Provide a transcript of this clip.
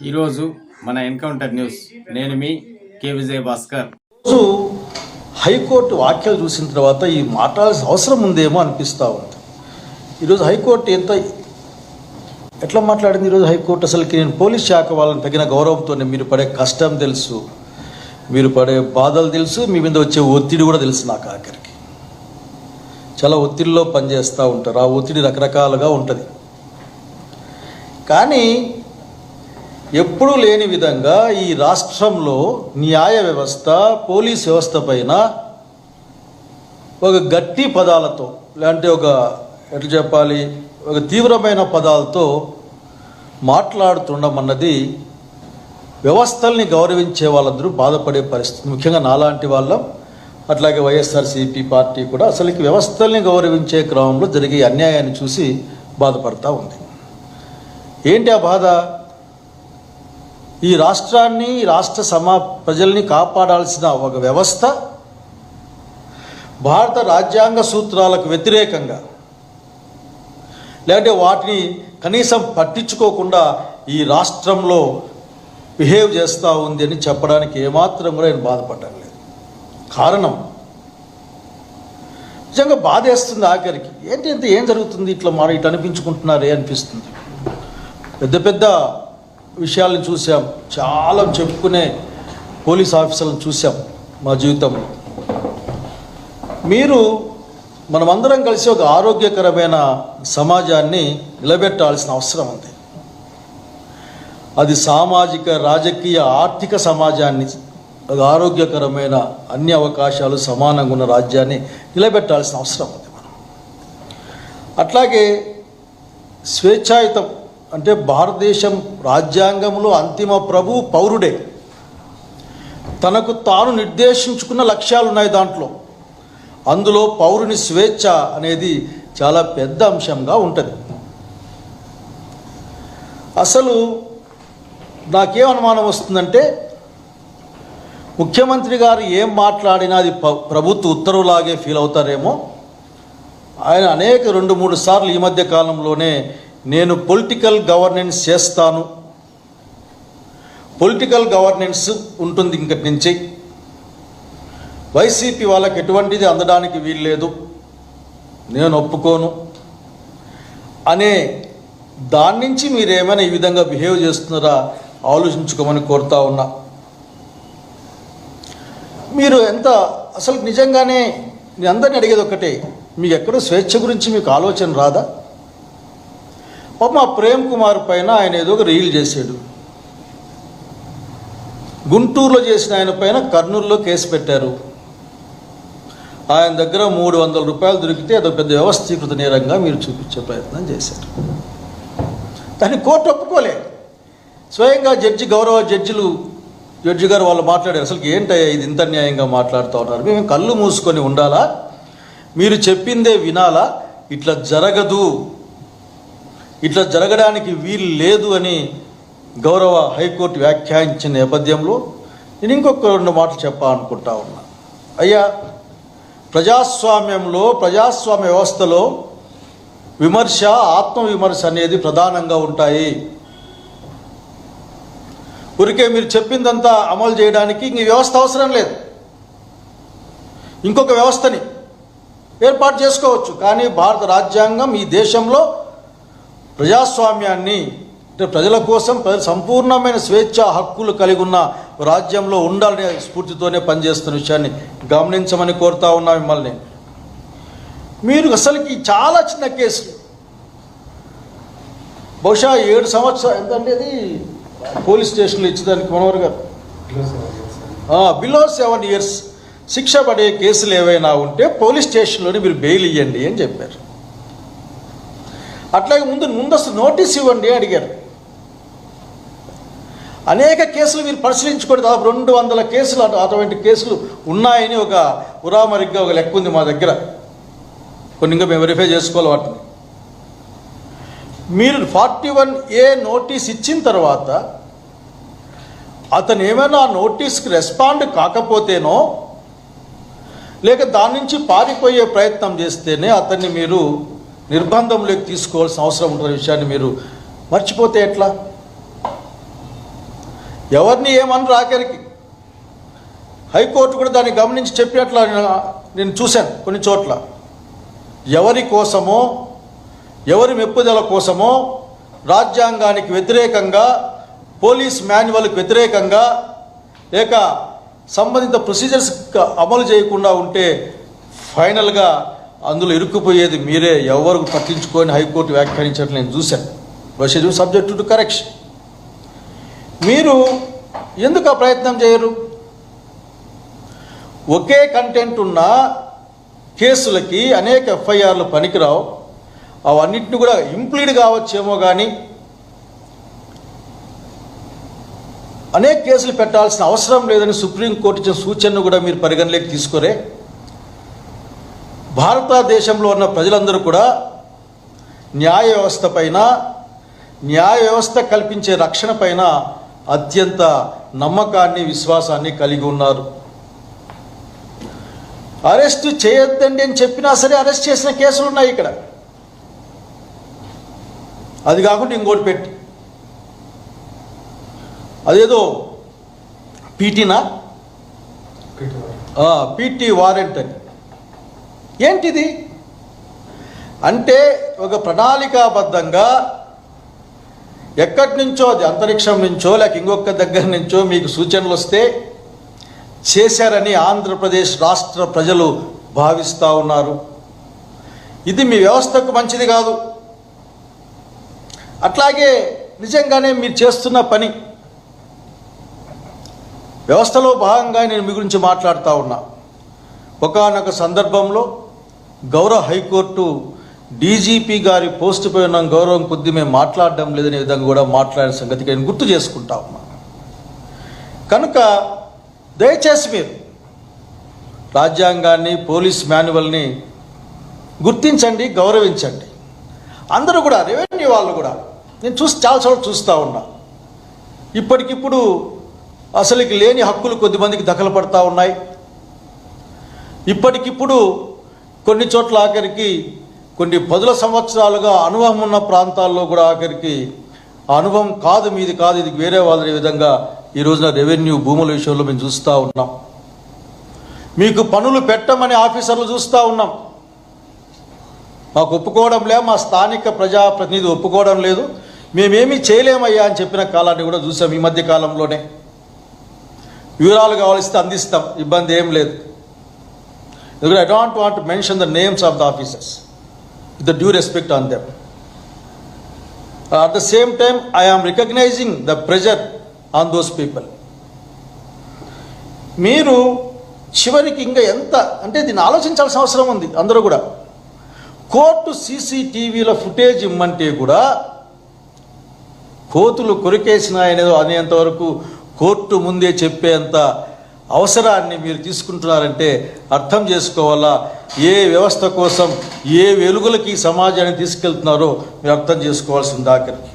ఈరోజు మన encounter news. నేను మీ కే విజయ్ భాస్కర్ రోజు హైకోర్టు వ్యాఖ్యలు చూసిన తర్వాత ఈ మాట్లాడాల్సిన అవసరం ఉందేమో అనిపిస్తూ ఉంది. ఈరోజు హైకోర్టు ఎంత ఎట్లా మాట్లాడింది ఈరోజు హైకోర్టు? అసలుకి నేను పోలీస్ శాఖ వాళ్ళని తగిన గౌరవంతో మీరు పడే కష్టం తెలుసు. మీరు పడే బాధలు తెలుసు. మీ మీద వచ్చే ఒత్తిడి కూడా తెలుసు నాకు ఆఖరికి. చాలా ఒత్తిడిలో పనిచేస్తూ ఉంటారు. ఆ ఒత్తిడి రకరకాలుగా ఉంటుంది. కానీ ఎప్పుడూ లేని విధంగా ఈ రాష్ట్రంలో న్యాయ వ్యవస్థ పోలీస్ వ్యవస్థ పైన ఒక గట్టి పదాలతో లేదంటే ఒక ఎట్లా చెప్పాలి ఒక తీవ్రమైన పదాలతో మాట్లాడుతుండమన్నది వ్యవస్థల్ని గౌరవించే వాళ్ళందరూ బాధపడే పరిస్థితి. ముఖ్యంగా నాలాంటి వాళ్ళం అట్లాగే వైఎస్ఆర్సీపీ పార్టీ కూడా అసలుకి వ్యవస్థల్ని గౌరవించే క్రమంలో జరిగే అన్యాయాన్ని చూసి బాధపడతా ఉంది. ఏంటి ఆ బాధ? ఈ రాష్ట్రాన్ని రాష్ట్ర సమా ప్రజల్ని కాపాడాల్సిన ఒక వ్యవస్థ భారత రాజ్యాంగ సూత్రాలకు వ్యతిరేకంగా లేదంటే వాటిని కనీసం పట్టించుకోకుండా ఈ రాష్ట్రంలో బిహేవ్ చేస్తూ ఉంది అని చెప్పడానికి ఏమాత్రం కూడా నేను బాధపడటం లేదు. కారణం? నిజంగా బాధేస్తుంది ఆఖరికి. ఏంటి ఇంత ఏం జరుగుతుంది? ఇట్లా మాట ఇట్లా అనిపించుకుంటున్నారే అనిపిస్తుంది. పెద్ద పెద్ద విషయాలను చూసాం చాలా చెప్పుకునే పోలీస్ ఆఫీసర్లను చూసాం మా జీవితంలో. మీరు మనమందరం కలిసి ఒక ఆరోగ్యకరమైన సమాజాన్ని నిలబెట్టాల్సిన అవసరం ఉంది. అది సామాజిక రాజకీయ ఆర్థిక సమాజాన్ని ఒక ఆరోగ్యకరమైన అన్ని అవకాశాలు సమానంగా ఉన్న రాజ్యాన్ని నిలబెట్టాల్సిన అవసరం ఉంది. మనం అట్లాగే స్వేచ్ఛాయుతం అంటే భారతదేశం రాజ్యాంగంలో అంతిమ ప్రభు పౌరుడే. తనకు తాను నిర్దేశించుకున్న లక్ష్యాలు ఉన్నాయి దాంట్లో. అందులో పౌరుని స్వేచ్ఛ అనేది చాలా పెద్ద అంశంగా ఉంటుంది. అసలు నాకేం అనుమానం వస్తుందంటే ముఖ్యమంత్రి గారు ఏం మాట్లాడినా అది ప్రభుత్వ ఉత్తర్వులాగే ఫీల్ అవుతారేమో. ఆయన అనేక రెండు మూడు సార్లు ఈ మధ్య కాలంలోనే నేను పొలిటికల్ గవర్నెన్స్ చేస్తాను. పొలిటికల్ గవర్నెన్స్ ఉంటుంది ఇంకటి నుంచి. వైసీపీ వాళ్ళకి ఎటువంటిది అందడానికి వీల్లేదు. నేను ఒప్పుకోను. అనే దాని నుంచి మీరు ఏమైనా ఈ విధంగా బిహేవ్ చేస్తున్నారా? ఆలోచించుకోమని కోరుతా ఉన్నా. మీరు ఎంత అసలు నిజంగానే నేను అందరిని అడిగేది ఒకటే. మీకు ఎక్కడో స్వేచ్ఛ గురించి మీకు ఆలోచన రాదా? పాపం మా ప్రేమ్ కుమార్ పైన ఆయన ఏదో ఒక రీల్ చేశాడు. గుంటూరులో చేసిన ఆయన పైన కర్నూలులో కేసు పెట్టారు. ఆయన దగ్గర మూడు వందల రూపాయలు దొరికితే అదొక పెద్ద వ్యవస్థీకృత నేరంగా మీరు చూపించే ప్రయత్నం చేశారు. దాన్ని కోర్టు ఒప్పుకోలే. స్వయంగా జడ్జి గౌరవ జడ్జిలు జడ్జి గారు వాళ్ళు మాట్లాడారు. అసలు ఏంటయ్యా ఇది ఇంత న్యాయంగా మాట్లాడుతూ ఉన్నారు? మేము కళ్ళు మూసుకొని ఉండాలా? మీరు చెప్పిందే వినాలా? ఇట్లా జరగదు. ఇట్లా జరగడానికి వీలు లేదు అని గౌరవ హైకోర్టు వ్యాఖ్యానించిన నేపథ్యంలో నేను ఇంకొక రెండు మాటలు చెప్పాలనుకుంటా ఉన్నా. అయ్యా ప్రజాస్వామ్యంలో ప్రజాస్వామ్య వ్యవస్థలో విమర్శ ఆత్మవిమర్శ అనేది ప్రధానంగా ఉంటాయి. ఊరికే మీరు చెప్పిందంతా అమలు చేయడానికి ఇంక వ్యవస్థ అవసరం లేదు. ఇంకొక వ్యవస్థని ఏర్పాటు చేసుకోవచ్చు. కానీ భారత రాజ్యాంగం ఈ దేశంలో ప్రజాస్వామ్యాన్ని అంటే ప్రజల కోసం ప్రజల సంపూర్ణమైన స్వేచ్ఛ హక్కులు కలిగి ఉన్న రాజ్యంలో ఉండాలనే స్ఫూర్తితోనే పనిచేస్తున్న విషయాన్ని గమనించమని కోరుతా ఉన్నా మిమ్మల్ని. మీరు అసలుకి చాలా చిన్న కేసులు బహుశా ఏడు సంవత్సరాలు ఎంతంటే అది? పోలీస్ స్టేషన్లో ఇచ్చేదానికి మనోహర్ గారు. బిలో సెవెన్ ఇయర్స్ శిక్ష పడే కేసులు ఏవైనా ఉంటే పోలీస్ స్టేషన్లోనే మీరు బెయిల్ ఇవ్వండి అని చెప్పారు. అట్లాగే ముందు ముందస్తు నోటీస్ ఇవ్వండి అడిగారు. అనేక కేసులు మీరు పరిశీలించుకోండి. దాదాపు రెండు వందల కేసులు అటు అటువంటి కేసులు ఉన్నాయని ఒక ఉరామరిగ్గా ఒక లెక్క ఉంది మా దగ్గర. కొన్ని ఇంకా మేము వెరిఫై చేసుకోవాలి వాటిని. మీరు ఫార్టీ వన్ ఏ నోటీస్ ఇచ్చిన తర్వాత అతను ఏమైనా ఆ నోటీస్కి రెస్పాండ్ కాకపోతేనో లేక దాని నుంచి పారిపోయే ప్రయత్నం చేస్తేనే అతన్ని మీరు నిర్బంధంలోకి తీసుకోవాల్సిన అవసరం ఉంటున్న విషయాన్ని మీరు మర్చిపోతే ఎట్లా? ఎవరిని ఏమనరు ఆఖరికి? హైకోర్టు కూడా దాన్ని గమనించి చెప్పినట్ల నేను చూశాను కొన్ని చోట్ల. ఎవరి కోసమో ఎవరి మెప్పుదల కోసమో రాజ్యాంగానికి వ్యతిరేకంగా పోలీస్ మాన్యువల్కి వ్యతిరేకంగా లేక సంబంధిత ప్రొసీజర్స్ అమలు చేయకుండా ఉంటే ఫైనల్గా అందులో ఇరుక్కుపోయేది మీరే. ఎవరు పట్టించుకొని హైకోర్టు వ్యాఖ్యానించట్లు నేను చూశాను. ప్రొసీజర్ సబ్జెక్టు టు కరెక్షన్ మీరు ఎందుకు ఆ ప్రయత్నం చేయరు? ఒకే కంటెంట్ ఉన్న కేసులకి అనేక ఎఫ్ఐఆర్లు పనికిరావు. అవన్నిటిని కూడా ఇంప్లీడ్ కావచ్చేమో కానీ అనేక కేసులు పెట్టాల్సిన అవసరం లేదని సుప్రీంకోర్టు ఇచ్చిన సూచనను కూడా మీరు పరిగణలోకి తీసుకోరే. భారతదేశంలో ఉన్న ప్రజలందరూ కూడా న్యాయ వ్యవస్థ పైన న్యాయ వ్యవస్థ కల్పించే రక్షణ పైన అత్యంత నమ్మకాన్ని విశ్వాసాన్ని కలిగి ఉన్నారు. అరెస్ట్ చేయొద్దండి అని చెప్పినా సరే అరెస్ట్ చేసిన కేసులు ఉన్నాయి ఇక్కడ. అది కాకుండా ఇంకోటి పెట్టి. అదేదో పీటీనా? PT warrant. అని. ఏంటిది? అంటే ఒక ప్రణాళికాబద్ధంగా ఎక్కడి నుంచో అది అంతరిక్షం నుంచో లేక ఇంకొక దగ్గర నుంచో మీకు సూచనలు వస్తే చేశారని ఆంధ్రప్రదేశ్ రాష్ట్ర ప్రజలు భావిస్తూ ఉన్నారు. ఇది మీ వ్యవస్థకు మంచిది కాదు. అట్లాగే నిజంగానే మీరు చేస్తున్న పని. వ్యవస్థలో భాగంగా నేను మీ గురించి మాట్లాడుతూ ఉన్నా. ఒకానొక సందర్భంలో గౌరవ హైకోర్టు డీజీపీ గారి పోస్టు పై ఉన్న గౌరవం కొద్ది మేము మాట్లాడడం లేదనే విధంగా కూడా మాట్లాడిన సంగతికి నేను గుర్తు చేసుకుంటా ఉన్నా. కనుక దయచేసి మీరు రాజ్యాంగాన్ని పోలీస్ మాన్యువల్ని గుర్తించండి గౌరవించండి. అందరూ కూడా రెవెన్యూ వాళ్ళు కూడా నేను చూసి చాలా చోట్ల చూస్తూ ఉన్నా. ఇప్పటికిప్పుడు అసలుకి లేని హక్కులు కొద్దిమందికి దఖలు పడతా ఉన్నాయి. ఇప్పటికిప్పుడు కొన్ని చోట్ల ఆఖరికి కొన్ని పదుల సంవత్సరాలుగా అనుభవం ఉన్న ప్రాంతాల్లో కూడా ఆఖరికి ఆ అనుభవం కాదు మీది కాదు ఇది వేరే వాళ్ళని విధంగా ఈ రోజున రెవెన్యూ భూముల విషయంలో మేము చూస్తూ ఉన్నాం. మీకు పనులు పెట్టమని ఆఫీసర్లు చూస్తూ ఉన్నాం. మాకు ఒప్పుకోవడం లే మా స్థానిక ప్రజాప్రతినిధి ఒప్పుకోవడం లేదు. మేమేమీ చేయలేమయ్యా అని చెప్పిన కాలాన్ని కూడా చూసాం ఈ మధ్య కాలంలోనే. వివరాలు కావాల్సితే అందిస్తాం ఇబ్బంది ఏం లేదు. I don't want mention the names of the officers with the due respect on them at the same time I am recognizing the pressure on those people మీరు చివరికి ఇంకా ఎంత అంటే దీన్ని ఆలోచించాల్సిన అవసరం ఉంది అందరూ కూడా. కోర్టు సీసీటీవీలో ఫుటేజ్ ఇమ్మంటే కూడా కోతులు కొరికేసినాయనేదో అనేంత వరకు కోర్టు ముందే చెప్పేంత అవసరాన్ని మీరు తీసుకుంటున్నారంటే అర్థం చేసుకోవాలా? ఏ వ్యవస్థ కోసం ఏ వెలుగులకి సమాజాన్ని తీసుకెళ్తున్నారో మీరు అర్థం చేసుకోవాల్సింది ఆఖరికి.